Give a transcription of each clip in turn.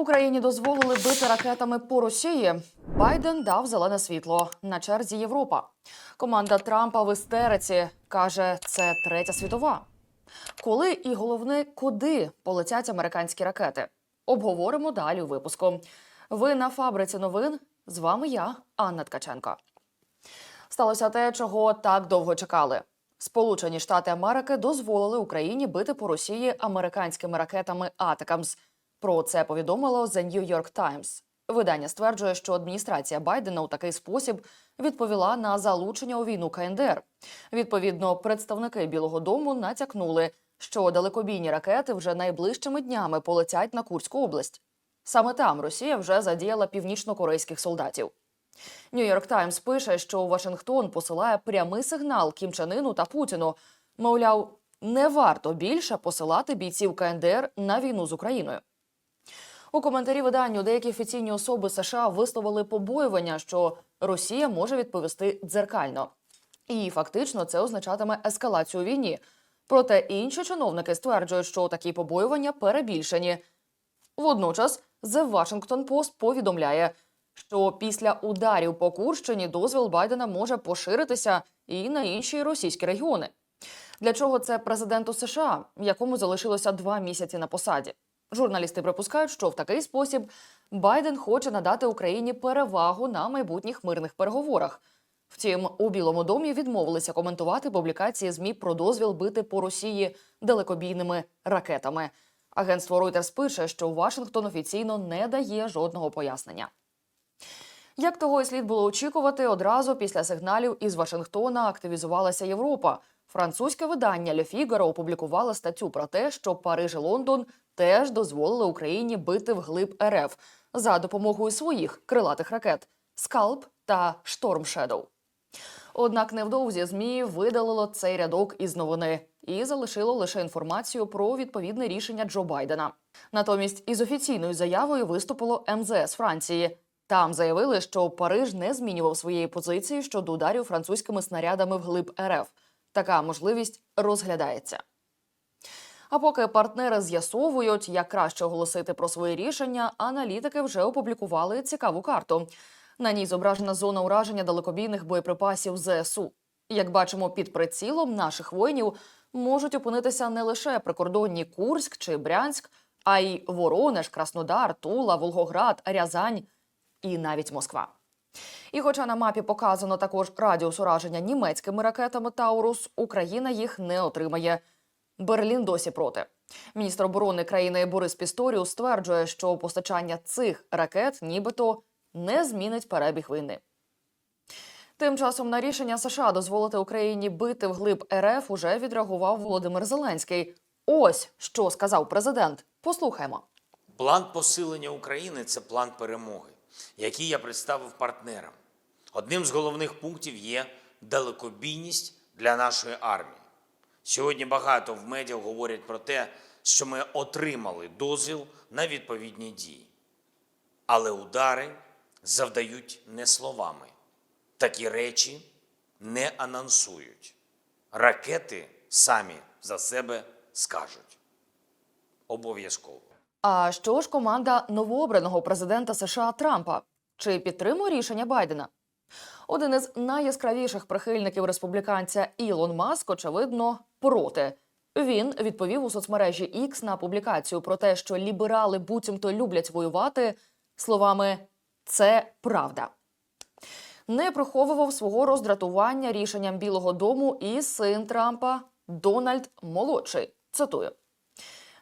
Україні дозволили бити ракетами по Росії. Байден дав зелене світло. На черзі Європа. Команда Трампа в істериці каже, це третя світова. Коли і головне, куди полетять американські ракети? Обговоримо далі у випуску. Ви на фабриці новин. З вами я, Анна Ткаченко. Сталося те, чого так довго чекали. Сполучені Штати Америки дозволили Україні бити по Росії американськими ракетами Атакамс. Про це повідомило The New York Times. Видання стверджує, що адміністрація Байдена у такий спосіб відповіла на залучення у війну КНДР. Відповідно, представники Білого Дому натякнули, що далекобійні ракети вже найближчими днями полетять на Курську область. Саме там Росія вже задіяла північно-корейських солдатів. Нью-Йорк Таймс пише, що Вашингтон посилає прямий сигнал Кім Чен Іну та Путіну. Мовляв, не варто більше посилати бійців КНДР на війну з Україною. У коментарі виданню деякі офіційні особи США висловили побоювання, що Росія може відповісти дзеркально. І фактично це означатиме ескалацію війні. Проте інші чиновники стверджують, що такі побоювання перебільшені. Водночас The Washington Post повідомляє, що після ударів по Курщині дозвіл Байдена може поширитися і на інші російські регіони. Для чого це президенту США, якому залишилося два місяці на посаді? Журналісти припускають, що в такий спосіб Байден хоче надати Україні перевагу на майбутніх мирних переговорах. Втім, у Білому домі відмовилися коментувати публікації змі про дозвіл бити по Росії далекобійними ракетами. Агентство Reuters пише, що Вашингтон офіційно не дає жодного пояснення. Як того і слід було очікувати, одразу після сигналів із Вашингтона активізувалася Європа. Французьке видання Le Figaro опублікувало статтю про те, що Париж і Лондон теж дозволили Україні бити вглиб РФ за допомогою своїх крилатих ракет Скалп та Шторм Шедоу. Однак невдовзі ЗМІ видалило цей рядок із новини і залишило лише інформацію про відповідне рішення Джо Байдена. Натомість із офіційною заявою виступило МЗС Франції. Там заявили, що Париж не змінював своєї позиції щодо ударів французькими снарядами вглиб РФ. Така можливість розглядається. А поки партнери з'ясовують, як краще оголосити про свої рішення, аналітики вже опублікували цікаву карту. На ній зображена зона ураження далекобійних боєприпасів ЗСУ. Як бачимо, під прицілом наших воїнів можуть опинитися не лише прикордонні Курськ чи Брянськ, а й Воронеж, Краснодар, Тула, Волгоград, Рязань і навіть Москва. І хоча на мапі показано також радіус ураження німецькими ракетами Таурус, Україна їх не отримає. Берлін досі проти. Міністр оборони країни Борис Пісторіус стверджує, що постачання цих ракет нібито не змінить перебіг війни. Тим часом на рішення США дозволити Україні бити вглиб РФ уже відреагував Володимир Зеленський. Ось що сказав президент. Послухаймо. План посилення України це план перемоги, який я представив партнерам. Одним з головних пунктів є далекобійність для нашої армії. Сьогодні багато в медіа говорять про те, що ми отримали дозвіл на відповідні дії. Але удари завдають не словами. Такі речі не анонсують. Ракети самі за себе скажуть. Обов'язково. А що ж команда новообраного президента США Трампа? Чи підтримує рішення Байдена? Один із найяскравіших прихильників республіканця Ілон Маск, очевидно, проти. Він відповів у соцмережі X на публікацію про те, що ліберали буцімто люблять воювати словами це правда. Не приховував свого роздратування рішенням Білого Дому і син Трампа Дональд Молодший. Цитую.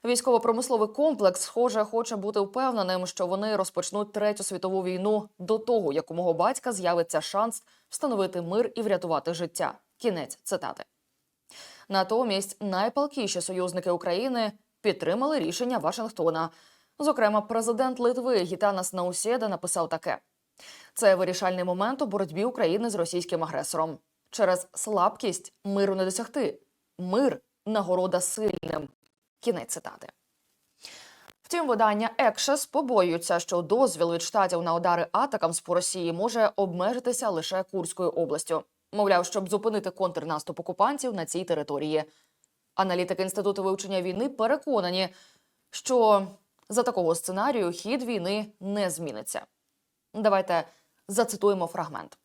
Військово-промисловий комплекс, схоже, хоче бути впевненим, що вони розпочнуть третю світову війну до того, як у мого батька з'явиться шанс встановити мир і врятувати життя. Кінець цитати. Натомість найпалкіші союзники України підтримали рішення Вашингтона. Зокрема, президент Литви Гітанас Наусєда написав таке: це вирішальний момент у боротьбі України з російським агресором. Через слабкість миру не досягти. Мир нагорода сильним. Кінець цитати. Втім, видання Екшес побоюються, що дозвіл від штатів на удари атакам з по Росії може обмежитися лише Курською областю. Мовляв, щоб зупинити контрнаступ окупантів на цій території. Аналітики інституту вивчення війни переконані, що за такого сценарію хід війни не зміниться. Давайте зацитуємо фрагмент.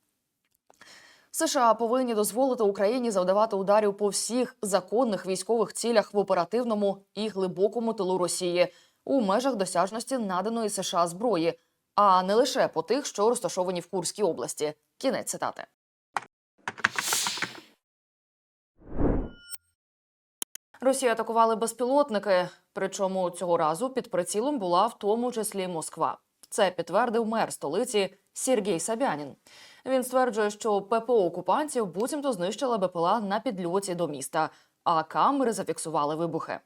США повинні дозволити Україні завдавати ударів по всіх законних військових цілях в оперативному і глибокому тилу Росії у межах досяжності наданої США зброї, а не лише по тих, що розташовані в Курській області. Кінець цитати. Росію атакували безпілотники, причому цього разу під прицілом була в тому числі Москва. Це підтвердив мер столиці Сергій Сабянін. Він стверджує, що ППО окупантів буцімто знищила БПЛА на підльоті до міста, а камери зафіксували вибухи.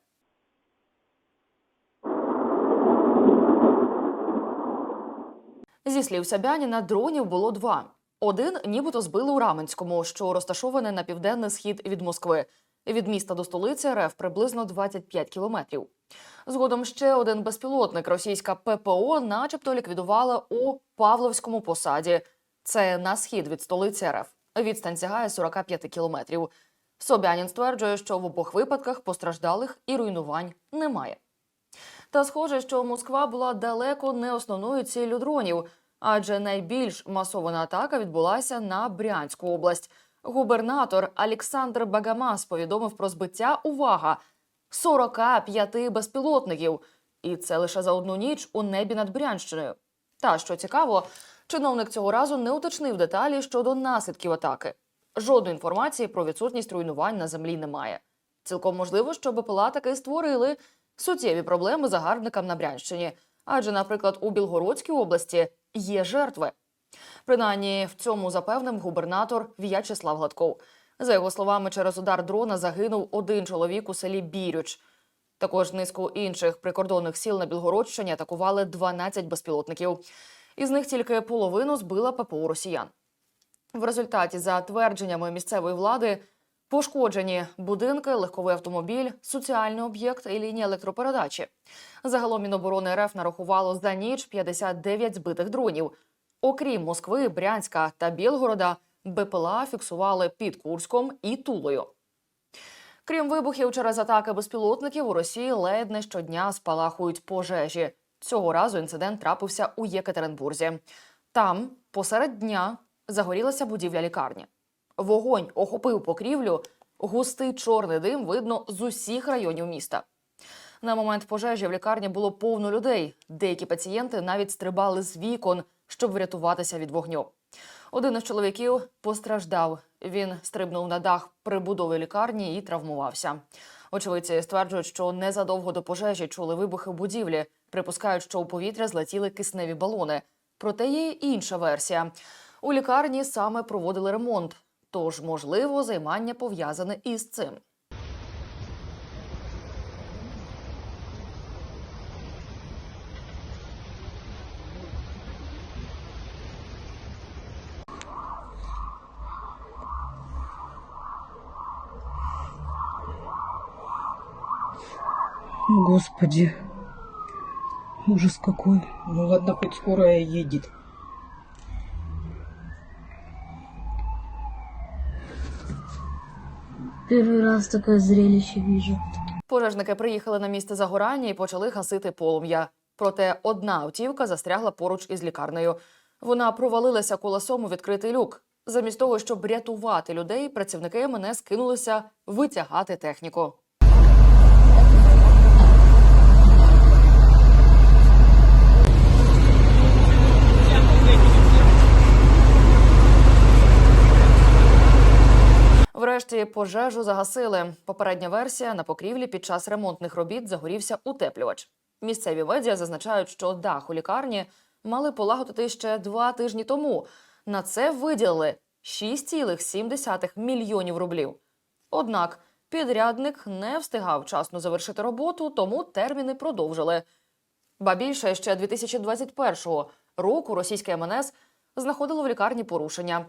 Зі слів Сабяніна, дронів було два. Один нібито збили у Раменському, що розташоване на південний схід від Москви. Від міста до столиці РФ приблизно 25 кілометрів. Згодом ще один безпілотник російська ППО, начебто, ліквідувала у Павловському посаді. Це на схід від столиці РФ. Відстань сягає 45 кілометрів. Собянін стверджує, що в обох випадках постраждалих і руйнувань немає. Та схоже, що Москва була далеко не основною ціллю дронів, адже найбільш масована атака відбулася на Брянську область. Губернатор Олександр Багамас повідомив про збиття увага 45 безпілотників, і це лише за одну ніч у небі над Брянщиною. Та що цікаво, чиновник цього разу не уточнив деталі щодо наслідків атаки. Жодної інформації про відсутність руйнувань на землі немає. Цілком можливо, що БПЛА таки створили суттєві проблеми загарбникам на Брянщині, адже, наприклад, у Білгородській області є жертви. Принаймні, в цьому запевнив губернатор В'ячеслав Гладков. За його словами, через удар дрона загинув один чоловік у селі Бірюч. Також низку інших прикордонних сіл на Білгородщині атакували 12 безпілотників. Із них тільки половину збила ППО росіян. В результаті, за твердженнями місцевої влади, пошкоджені будинки, легковий автомобіль, соціальний об'єкт і лінія електропередачі. Загалом Міноборони РФ нарахувало за ніч 59 збитих дронів. Окрім Москви, Брянська та Білгорода, БПЛА фіксували під Курском і Тулою. Крім вибухів через атаки безпілотників, у Росії ледь не щодня спалахують пожежі. Цього разу інцидент трапився у Єкатеринбурзі. Там, посеред дня, загорілася будівля лікарні. Вогонь охопив покрівлю, густий чорний дим видно з усіх районів міста. На момент пожежі в лікарні було повно людей. Деякі пацієнти навіть стрибали з вікон, щоб врятуватися від вогню. Один із чоловіків постраждав. Він стрибнув на дах прибудови лікарні і травмувався. Очевидці стверджують, що незадовго до пожежі чули вибухи в будівлі. Припускають, що у повітря злетіли кисневі балони. Проте є інша версія. У лікарні саме проводили ремонт, тож, можливо, займання пов'язане із цим. Господи, ужас какой. Ну ладно, хоть скорая едет. Первый раз такое зрелище вижу. Пожежники приїхали на місце загорання і почали гасити полум'я. Проте одна автівка застрягла поруч із лікарнею. Вона провалилася колесом у відкритий люк. Замість того, щоб рятувати людей, працівники мене скинулися витягати техніку. Врешті пожежу загасили. Попередня версія на покрівлі під час ремонтних робіт загорівся утеплювач. Місцеві медіа зазначають, що дах у лікарні мали полагодити ще два тижні тому. На це виділили 6,7 мільйонів рублів. Однак підрядник не встигав вчасно завершити роботу, тому терміни продовжили. Ба більше ще 2021 року російське МНС знаходило в лікарні порушення.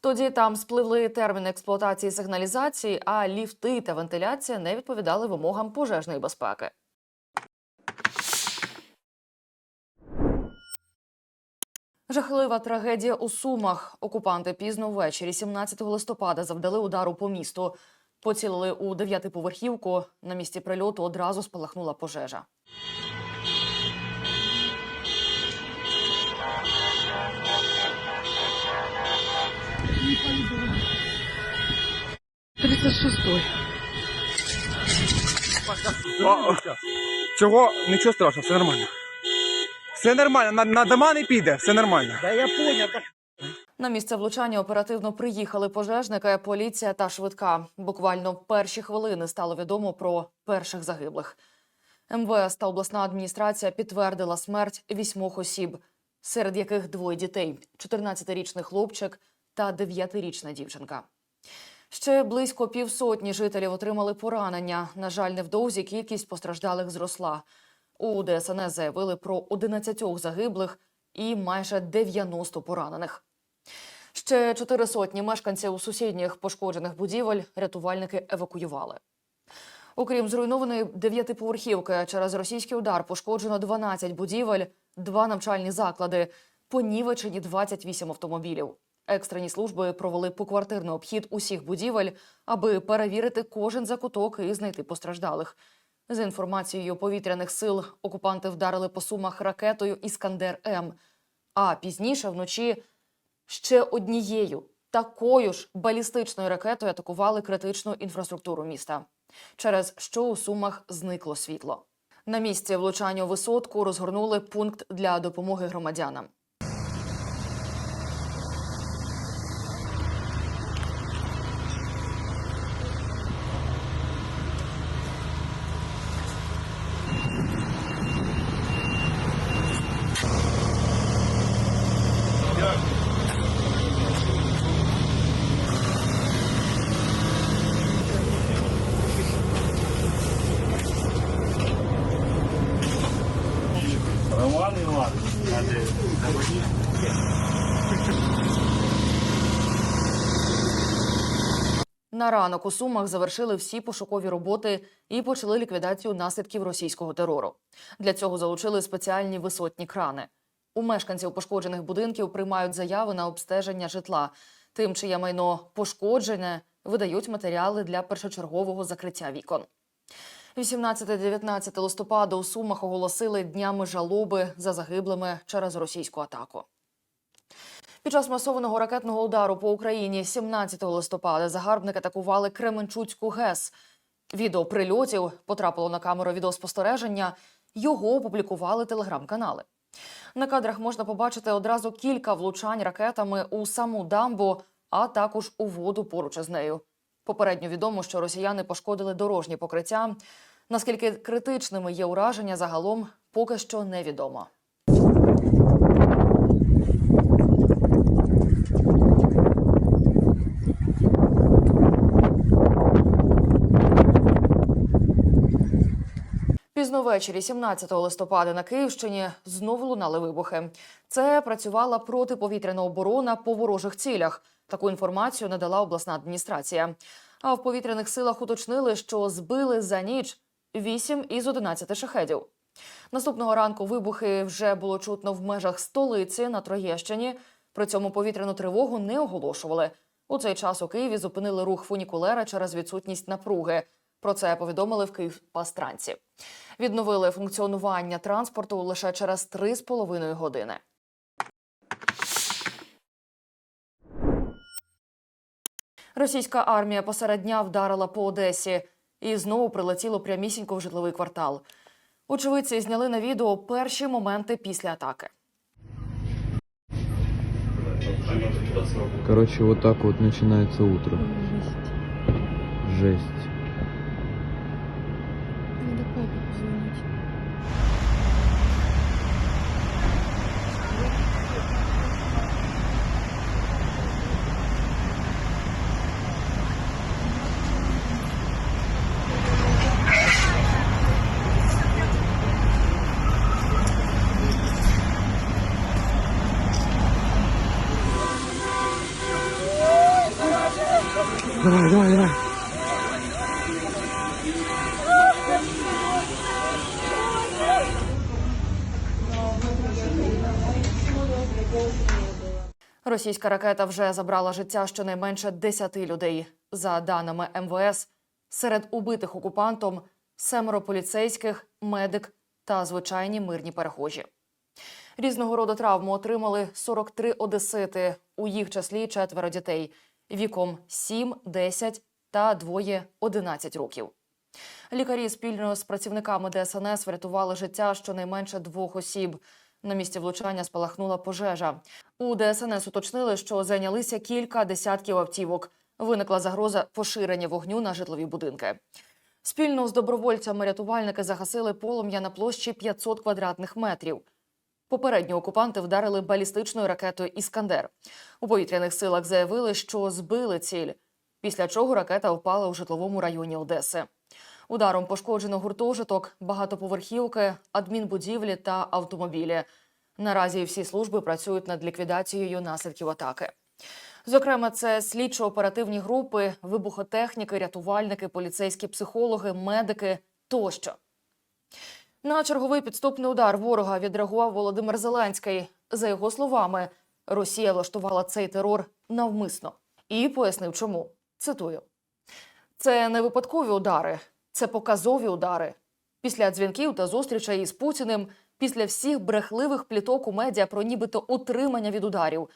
Тоді там спливли терміни експлуатації сигналізації, а ліфти та вентиляція не відповідали вимогам пожежної безпеки. Жахлива трагедія у Сумах. Окупанти пізно ввечері, 17 листопада, завдали удару по місту. Поцілили у дев'ятиповерхівку. На місці прильоту одразу спалахнула пожежа. 36-й. Чого? Нічого страшного, все нормально. Все нормально, на, на дома не піде, все нормально. Да я понял. На місце влучання оперативно приїхали пожежники, поліція та швидка. Буквально в перші хвилини стало відомо про перших загиблих. МВС та обласна адміністрація підтвердила смерть вісьмох осіб, серед яких двоє дітей: 14-річний хлопчик та 9-річна дівчинка. Ще близько півсотні жителів отримали поранення. На жаль, невдовзі кількість постраждалих зросла. У ДСНС заявили про 11 загиблих і майже 90 поранених. Ще чотири сотні мешканців сусідніх пошкоджених будівель рятувальники евакуювали. Окрім зруйнованої дев'ятиповерхівки, через російський удар пошкоджено 12 будівель, два навчальні заклади, понівечені 28 автомобілів. Екстрені служби провели поквартирний обхід усіх будівель, аби перевірити кожен закуток і знайти постраждалих. За інформацією повітряних сил, окупанти вдарили по сумах ракетою Іскандер М. А пізніше вночі ще однією такою ж балістичною ракетою атакували критичну інфраструктуру міста, через що у сумах зникло світло. На місці влучання висотку розгорнули пункт для допомоги громадянам. Ранок у Сумах завершили всі пошукові роботи і почали ліквідацію наслідків російського терору. Для цього залучили спеціальні висотні крани. У мешканців пошкоджених будинків приймають заяви на обстеження житла. Тим, чиє майно пошкоджене, видають матеріали для першочергового закриття вікон. 18-19 листопада у Сумах оголосили днями жалоби за загиблими через російську атаку. Під час масованого ракетного удару по Україні 17 листопада загарбники атакували Кременчуцьку ГЕС. Відео прильотів потрапило на камеру відеоспостереження. Його опублікували телеграм-канали. На кадрах можна побачити одразу кілька влучань ракетами у саму дамбу, а також у воду поруч із нею. Попередньо відомо, що росіяни пошкодили дорожні покриття. Наскільки критичними є ураження, загалом поки що невідомо. Пізно ввечері, 17 листопада, на Київщині знову лунали вибухи. Це працювала протиповітряна оборона по ворожих цілях. Таку інформацію надала обласна адміністрація. А в повітряних силах уточнили, що збили за ніч 8 із 11 шахедів. Наступного ранку вибухи вже було чутно в межах столиці на Троєщині. При цьому повітряну тривогу не оголошували. У цей час у Києві зупинили рух фунікулера через відсутність напруги. Про це повідомили в Київпастранці. Відновили функціонування транспорту лише через 3,5 години. Російська армія посеред дня вдарила по Одесі і знову прилетіло прямісінько в житловий квартал. Очевидці зняли на відео перші моменти після атаки. Короче, вот так вот начинается утро. Жесть. Російська ракета вже забрала життя щонайменше 10 людей. За даними МВС, серед убитих окупантом семеро поліцейських, медик та звичайні мирні перехожі. Різного роду травму отримали 43 одесити, у їх числі четверо дітей віком 7, 10 та двоє 11 років. Лікарі спільно з працівниками ДСНС врятували життя щонайменше двох осіб. На місці влучання спалахнула пожежа. У ДСНС уточнили, що зайнялися кілька десятків автівок. Виникла загроза поширення вогню на житлові будинки. Спільно з добровольцями рятувальники загасили полум'я на площі 500 квадратних метрів. Попередньо окупанти вдарили балістичною ракетою Іскандер. У повітряних силах заявили, що збили ціль, після чого ракета впала у житловому районі Одеси. Ударом пошкоджено гуртожиток, багатоповерхівки, адмінбудівлі та автомобілі. Наразі всі служби працюють над ліквідацією наслідків атаки. Зокрема, це слідчо-оперативні групи, вибухотехніки, рятувальники, поліцейські психологи, медики тощо. На черговий підступний удар ворога відреагував Володимир Зеленський. За його словами, Росія влаштувала цей терор навмисно і пояснив, чому. Цитую: це не випадкові удари, це показові удари. Після дзвінків та зустрічей із Путіним, після всіх брехливих пліток у медіа про нібито утримання від ударів,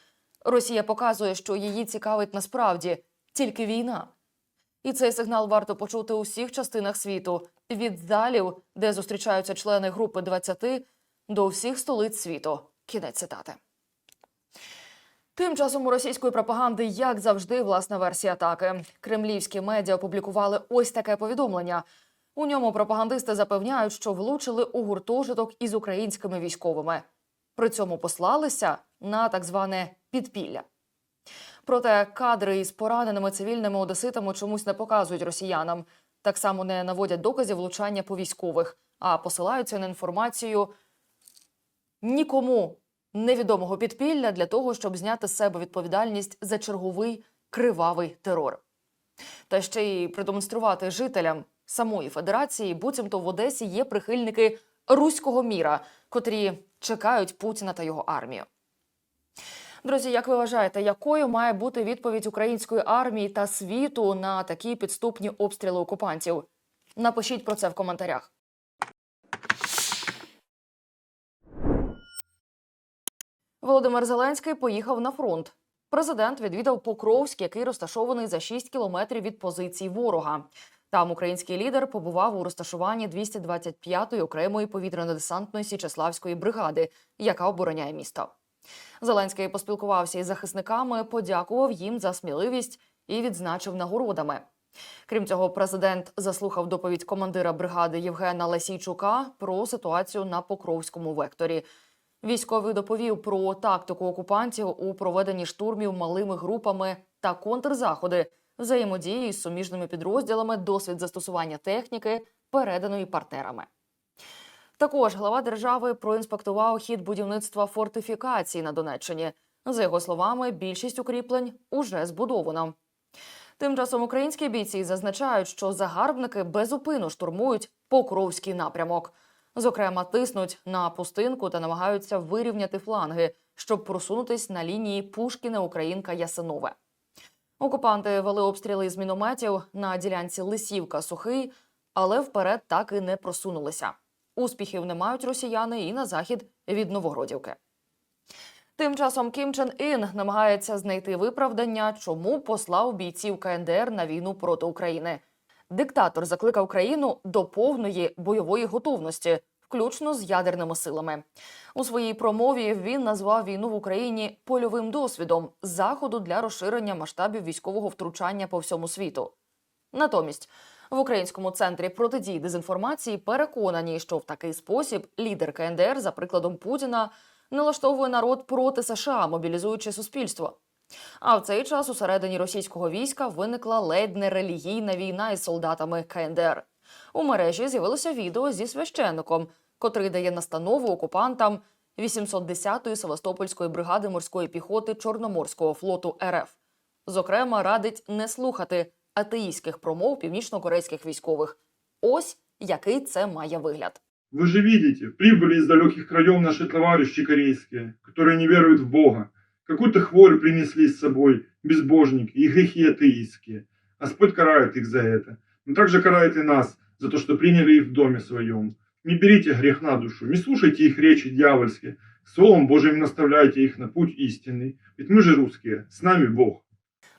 Росія показує, що її цікавить насправді тільки війна. І цей сигнал варто почути у всіх частинах світу від залів, де зустрічаються члени групи 20, до всіх столиць світу. Кінець цитати. Тим часом у російської пропаганди, як завжди, власна версія атаки. Кремлівські медіа опублікували ось таке повідомлення. У ньому пропагандисти запевняють, що влучили у гуртожиток із українськими військовими. При цьому послалися на так зване підпілля. Проте кадри із пораненими цивільними одеситами чомусь не показують росіянам. Так само не наводять доказів влучання по військових, а посилаються на інформацію нікому невідомого підпілля для того, щоб зняти з себе відповідальність за черговий кривавий терор. Та ще й продемонструвати жителям самої федерації, буцімто в Одесі є прихильники руського міра, котрі чекають Путіна та його армію. Друзі, як ви вважаєте, якою має бути відповідь української армії та світу на такі підступні обстріли окупантів? Напишіть про це в коментарях. Володимир Зеленський поїхав на фронт. Президент відвідав Покровськ, який розташований за 6 кілометрів від позицій ворога. Там український лідер побував у розташуванні 225-ї окремої повітряно-десантної Січеславської бригади, яка обороняє місто. Зеленський поспілкувався із захисниками, подякував їм за сміливість і відзначив нагородами. Крім цього, президент заслухав доповідь командира бригади Євгена Лесійчука про ситуацію на Покровському векторі. Військовий доповів про тактику окупантів у проведенні штурмів малими групами та контрзаходи, взаємодії з суміжними підрозділами, досвід застосування техніки, переданої партнерами. Також глава держави проінспектував хід будівництва фортифікацій на Донеччині. За його словами, більшість укріплень уже збудовано. Тим часом українські бійці зазначають, що загарбники безупину штурмують Покровський напрямок. Зокрема, тиснуть на пустинку та намагаються вирівняти фланги, щоб просунутись на лінії Пушкіне Українка Ясинове. Окупанти вели обстріли з мінометів на ділянці Лисівка Сухий, але вперед так і не просунулися. Успіхів не мають росіяни і на захід від Новогродівки. Тим часом Кім Чен Ін намагається знайти виправдання, чому послав бійців КНДР на війну проти України. Диктатор закликав країну до повної бойової готовності, включно з ядерними силами. У своїй промові він назвав війну в Україні польовим досвідом заходу для розширення масштабів військового втручання по всьому світу. Натомість в українському центрі протидії дезінформації переконані, що в такий спосіб лідер КНДР, за прикладом Путіна, налаштовує народ проти США, мобілізуючи суспільство. А в цей час усередині російського війська виникла ледь не релігійна війна із солдатами КНДР. У мережі з'явилося відео зі священником, котрий дає настанову окупантам 810-ї Севастопольської бригади морської піхоти Чорноморського флоту РФ. Зокрема, радить не слухати атеїстських промов північно-корейських військових. Ось який це має вигляд. Вы же видите, прибыли из далеких краев наши товарищи корейские, которые не веруют в Бога. Какую-то хворь принесли с собой безбожники и грехи атеистские. Господь карает их за это. Но также карает и нас за то, что приняли их в доме своем. Не берите грех на душу, не слушайте их речи дьявольские. Словом Божьим наставляйте их на путь истинный. Ведь мы же русские, с нами Бог.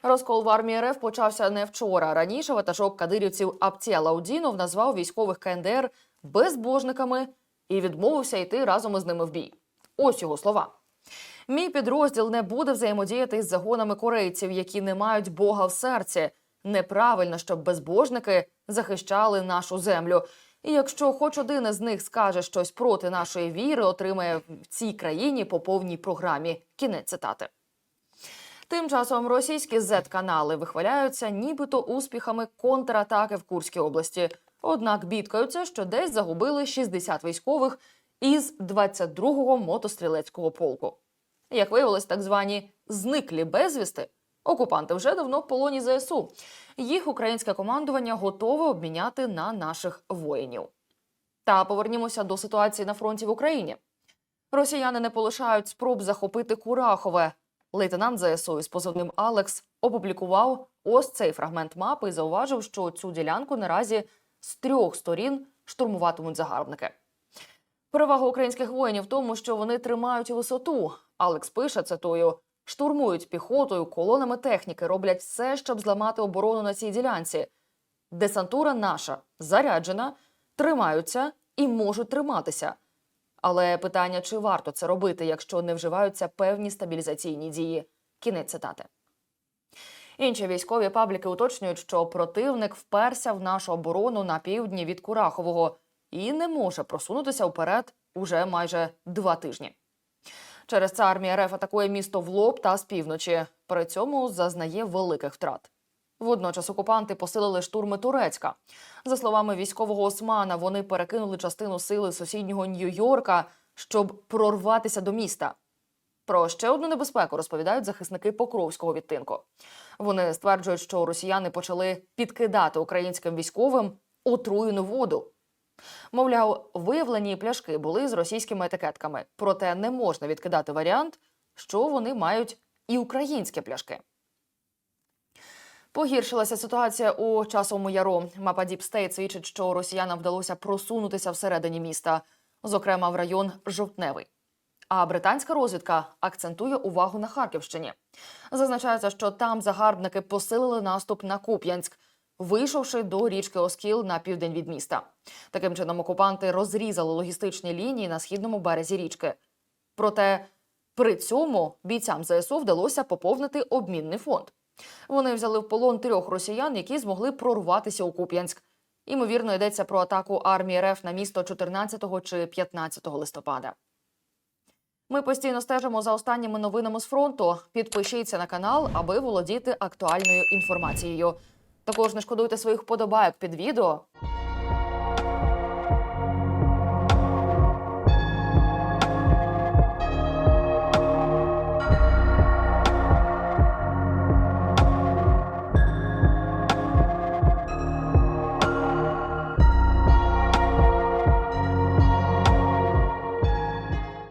Розкол в армії РФ почався не вчора. Раніше ватажок кадирівців Апті Алаудінов назвав військових КНДР безбожниками і відмовився йти разом із ними в бій. Ось його слова. Мій підрозділ не буде взаємодіяти із загонами корейців, які не мають Бога в серці. Неправильно, щоб безбожники захищали нашу землю. І якщо хоч один із них скаже щось проти нашої віри, отримає в цій країні по повній програмі. Кінець цитати. Тим часом російські Z-канали вихваляються нібито успіхами контратаки в Курській області. Однак бідкаються, що десь загубили 60 військових із 22-го мотострілецького полку. Як виявилось, так звані зниклі безвісти окупанти вже давно в полоні ЗСУ. Їх українське командування готове обміняти на наших воїнів. Та повернімося до ситуації на фронті в Україні. Росіяни не полишають спроб захопити Курахове. Лейтенант ЗСУ із позивним Алекс опублікував ось цей фрагмент мапи і зауважив, що цю ділянку наразі з трьох сторін штурмуватимуть загарбники. Перевага українських воїнів в тому, що вони тримають висоту. Алекс пише, цитую, штурмують піхотою, колонами техніки, роблять все, щоб зламати оборону на цій ділянці. Десантура наша заряджена, тримаються і можуть триматися. Але питання, чи варто це робити, якщо не вживаються певні стабілізаційні дії. Кінець цитати. Інші військові пабліки уточнюють, що противник вперся в нашу оборону на півдні від Курахового і не може просунутися вперед уже майже два тижні. Через це армія РФ атакує місто в лоб та з півночі. При цьому зазнає великих втрат. Водночас окупанти посилили штурми Турецька. За словами військового Османа, вони перекинули частину сили сусіднього Нью-Йорка, щоб прорватися до міста. Про ще одну небезпеку розповідають захисники Покровського відтинку. Вони стверджують, що росіяни почали підкидати українським військовим отруєну воду. Мовляв, виявлені пляшки були з російськими етикетками, проте не можна відкидати варіант, що вони мають і українські пляшки. Погіршилася ситуація у часовому яру. Мапа State свідчить, що росіянам вдалося просунутися всередині міста, зокрема в район Жовтневий. А британська розвідка акцентує увагу на Харківщині. Зазначається, що там загарбники посилили наступ на Куп'янськ, вийшовши до річки Оскіл на південь від міста. Таким чином, окупанти розрізали логістичні лінії на східному березі річки. Проте при цьому бійцям ЗСУ вдалося поповнити обмінний фонд. Вони взяли в полон трьох росіян, які змогли прорватися у Куп'янськ. Ймовірно, йдеться про атаку армії РФ на місто 14 чи 15 листопада. Ми постійно стежимо за останніми новинами з фронту. Підпишіться на канал, аби володіти актуальною інформацією. Також не шкодуйте своїх вподобайок під відео